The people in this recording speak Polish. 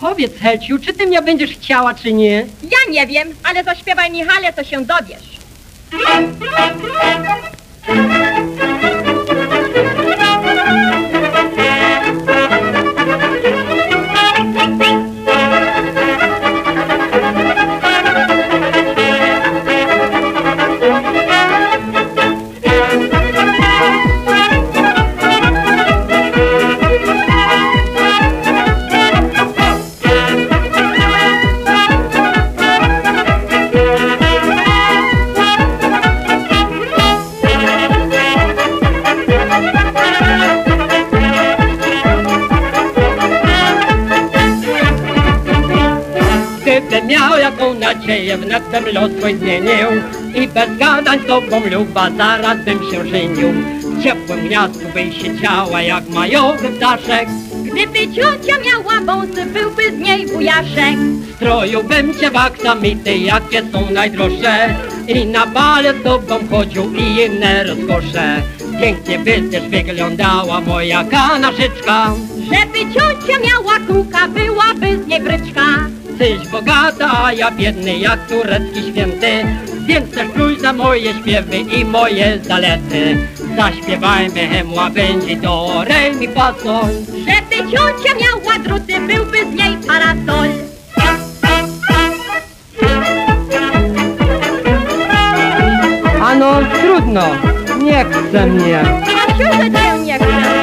Powiedz, Helciu, czy ty mnie będziesz chciała, czy nie? Ja nie wiem, ale zaśpiewaj Michale, to się dowiesz. Miał jaką nadzieję, wnet bym los swój zmienił. I bez gadań z tobą luba zaraz bym się żenił. W ciepłym gniazdku byś siedziała jak majowy ptaszek. Gdyby ciocia miała wąsy, byłby z niej wujaszek. Stroiłbym cię w aksamity, jakie są najdroższe. I na bale z tobą chodził i inne rozkosze. Pięknie by też wyglądała moja kanaszyczka. Żeby ciocia miała kółka, byłaby z niej bryczka. Tyś bogata, a ja biedny jak turecki święty. Więc też trój za moje śpiewy i moje zalety. Zaśpiewajmy hemła będzie do re mi fa sol Żeby ciocia miała druty, byłby z niej parasol. Ano trudno, nie chce mnie. A siódme cię